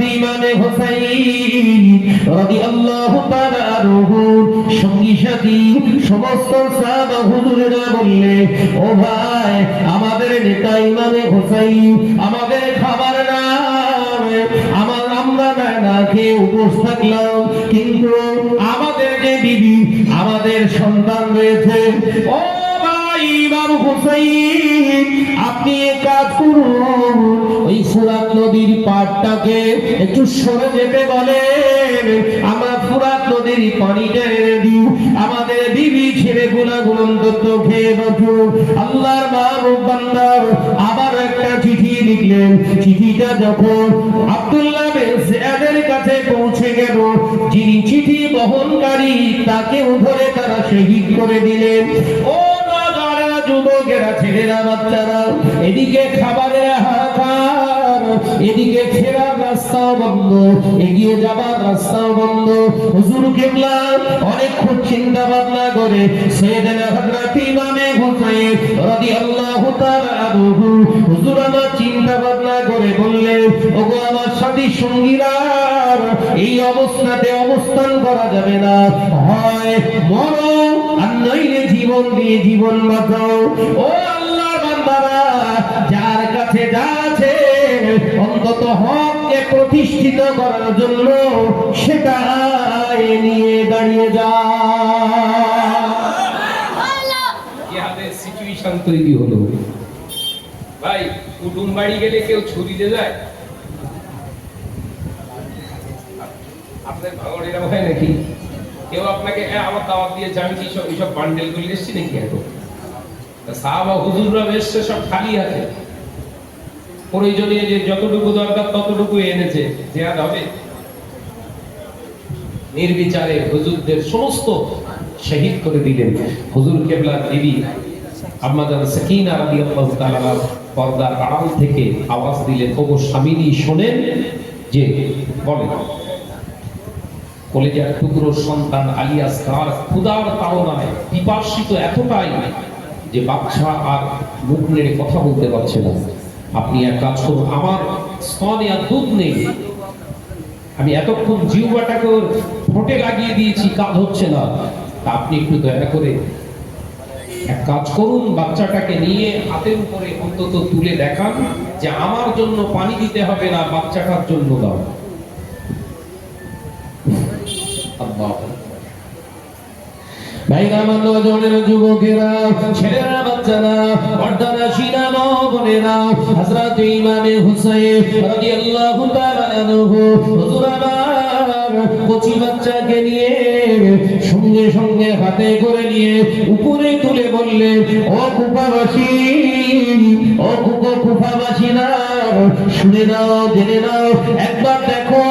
হযরত হুসাইন রাদিয়াল্লাহু তাআলা আনহু, সঙ্গী সাথী, সমস্ত সাহাবা হুজুরেরা বললে, ও ভাই, আমাদের নেতা ইমামে হুসাইন আমাদের খাবার নাম আমার আমরা না না খেয়ে উপোস থাকলাম, কিন্তু আমাদের যে বিবি, আমাদের সন্তান রয়েছে। ও ভাই, ইমাম হুসাইন, আপনি কাজ করুন। ফুরাত নদীর পাড়টাকে একটু সরে যেতে বলেন। আমরা ফুরাত নদীর পানিটা এনে দিই আমাদের বিবি ছেলে গুলা গুণন্তত্ব খেয়ে বাঁচু আল্লাহর মাহবুব বান্দার আবার একটা চিঠি লিখলেন। চিঠিটা যখন আব্দুল্লাহ বিন জিয়াদের কাছে পৌঁছে গেল, যিনি চিঠি বহনকারী, তাকে ধরে তারা শহীদ করে দিলেন। ও যুবকেরা, ছেলেরা, বাচ্চারা, এদিকে খাবারের হাহাকার এদিকে ফেরার রাস্তাও বন্ধ, এগিয়ে যাবার রাস্তাও বন্ধ। হুজুর কেবলা অনেকক্ষণ চিন্তা ভাবনা করে সেদিন ইমামে হুজুর আমার চিন্তা ভাবনা করে ওগো আমার সাথী সঙ্গীরা, এই অবস্থাতে অবস্থান করা যাবে না। হয় মরো আর নইলে জীবন দিয়ে জীবন বাঁচাও। ও আল্লাহর বান্দারা, যার কাছে যা আছে অন্তত হককে প্রতিষ্ঠিত করার জন্য সেটা নিয়ে দাঁড়িয়ে যা। তৈরি হলো? ভাই কুটুম বাড়ি গেলে কেউ যায়? এরকম হয় নাকি? কেউ আপনাকে "এ, আমার দাওয়াত দিয়ে জানি কি সব এইসব বান্ডেল করে এসছি নাকি এখন? সাহাবা হুজুররা এসছে সব খালি আছে প্রয়োজনীয় যে যতটুকু দরকার ততটুকু এনেছে দেয়া হবে। নির্বিচারে হুজুরদের সমস্ত শহীদ করে দিলেন। হুজুর কেবলা দেবী আমাদের সাকিনা রাদিয়াল্লাহু তাআলা পর্দার আড়াল থেকে আওয়াজ দিলেন ওগো স্বামীনি শোনেন যে, বলেন, কলেজার টুকরো সন্তান আলিয়াস তার ক্ষুদার তাড়নায় পিপাসিত এতটাই যে বাচ্চা আর মুখ নেড়ে কথা বলতে পারছে না। আপনি এক কাজ করুন, আমার স্তনে আর দুধ নেই। আমি এতক্ষণ জিহ্বাটাকে ওর ঠোঁটে লাগিয়ে দিয়েছি, কাজ হচ্ছে না। তা আপনি একটু দয়া করে এক কাজ করুন, বাচ্চাটাকে নিয়ে হাতের উপরে অন্তত তুলে দেখান যে আমার জন্য পানি দিতে হবে না, বাচ্চাটার জন্য দাও। আমার নজনের যুবকেরা, ছেলেরা, বাচ্চারা পর্দারা সিনা হযরত ইমামে হুসাইন রাদিয়াল্লাহু তাআলা আনহু, হুজুর আমার কচি বাচ্চাকে নিয়ে সঙ্গে সঙ্গে হাতে করে নিয়ে উপরে তুলে বললেন, ও কুফাবাসী ও কুফাবাসী কুপাবাসী শুনে নাও, জেনে নাও, একবার দেখো,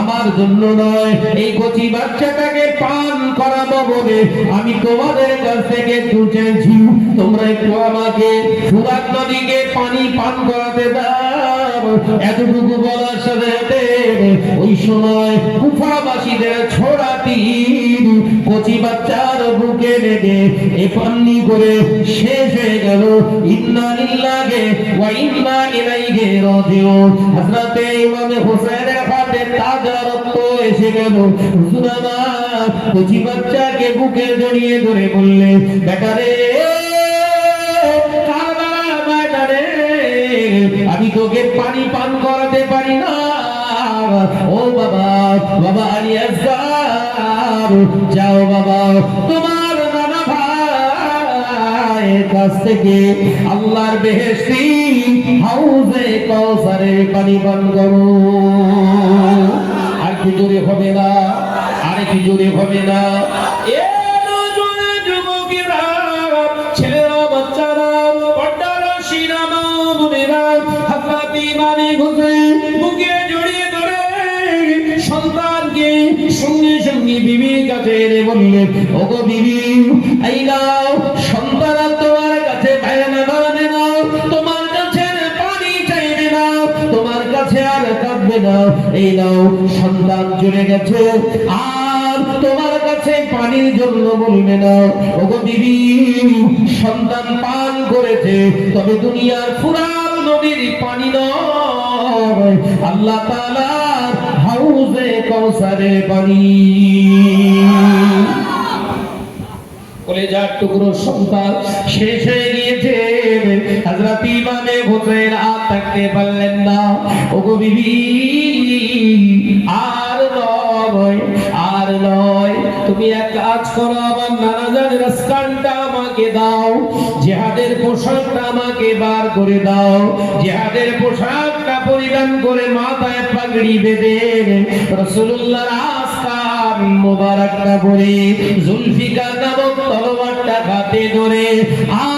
আমার জন্য নয়। এই কচি বাচ্চাটাকে পান করাবো বলে আমি তোমাদের কাছ থেকে একটু চাইছি। তোমরা একটু আমাকে সুরাত নদীকে পানি পান করাতে দাও। এতটুকু বলার সাথে ওই সময় কুফাবাসীদের ছোড়া তীর, কচি বাচ্চার বুকে লেগে এ পান্নি করে শেষ হয়ে গেল। ইন্না লিল্লাহি ওয়া ইন্না ইলাইহি রাজিউন। হযরতে ইমাম হাতে তাজা রক্ত এসে গেল। কচি বাচ্চাকে বুকে জড়িয়ে ধরে বললে কারবালার আমি তোকে পানি পান করাতে পারি না। ও বাবা বাবা আলিয়াস যাও বাবা, তোমার নানা ভাইয়ের কাছ থেকে আল্লাহর বেহেশতি হাউজে কৌসারের পানি পান করো। আর কি জোরে হবে না, আর কি জোরে হবে না। বিবির কাছে এনে বিবি, এই সন্তান তোমার কাছে তোমার কাছে পানি চাইবে না, তোমার কাছে আর কাঁদবে না, এই সন্তান চলে গেছে, আর তোমার কাছে পানির জন্য বলবে না বিবি সন্তান পান করেছে, তবে দুনিয়ার ফুরান নদীর পানি নয়, আল্লাহ তাআলা কৌসারের পানি কলেজার টুকরো সন্তান শেষ হয়ে গিয়েছে। না। ওগো বিবি, আর আর তুমি এক কাজ করো, আমার আমাকে দাও, জেহাদের পোশাকটা আমাকে বার করে দাও, জেহাদের পোশাকটা পরিধান করে মাথায় পাগড়ি বেঁধে রসুল্লাহর আস্কান মোবারকটা পরে, জুলফিকার নামক তলোয়ারটা হাতে ধরে আর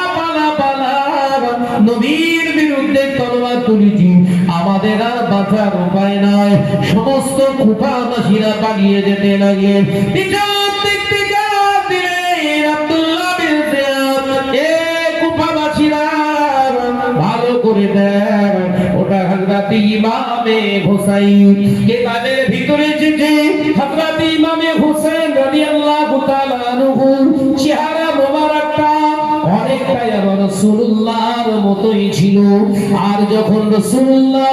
নবীর বিরুদ্ধে তলোয়ার তুলেছি। আমাদের আর বাঁচার উপায় নাই। সমস্ত কুফাবাসীরা পালিয়ে যেতে লাগে ভিতরে যে হযরত ইমামে হুসাইন রাদিয়াল্লাহু তাআলা আনহু, চেহারা অনেকটাই রসুল্লাহর মতোই ছিল। আর যখন রাসূলুল্লাহ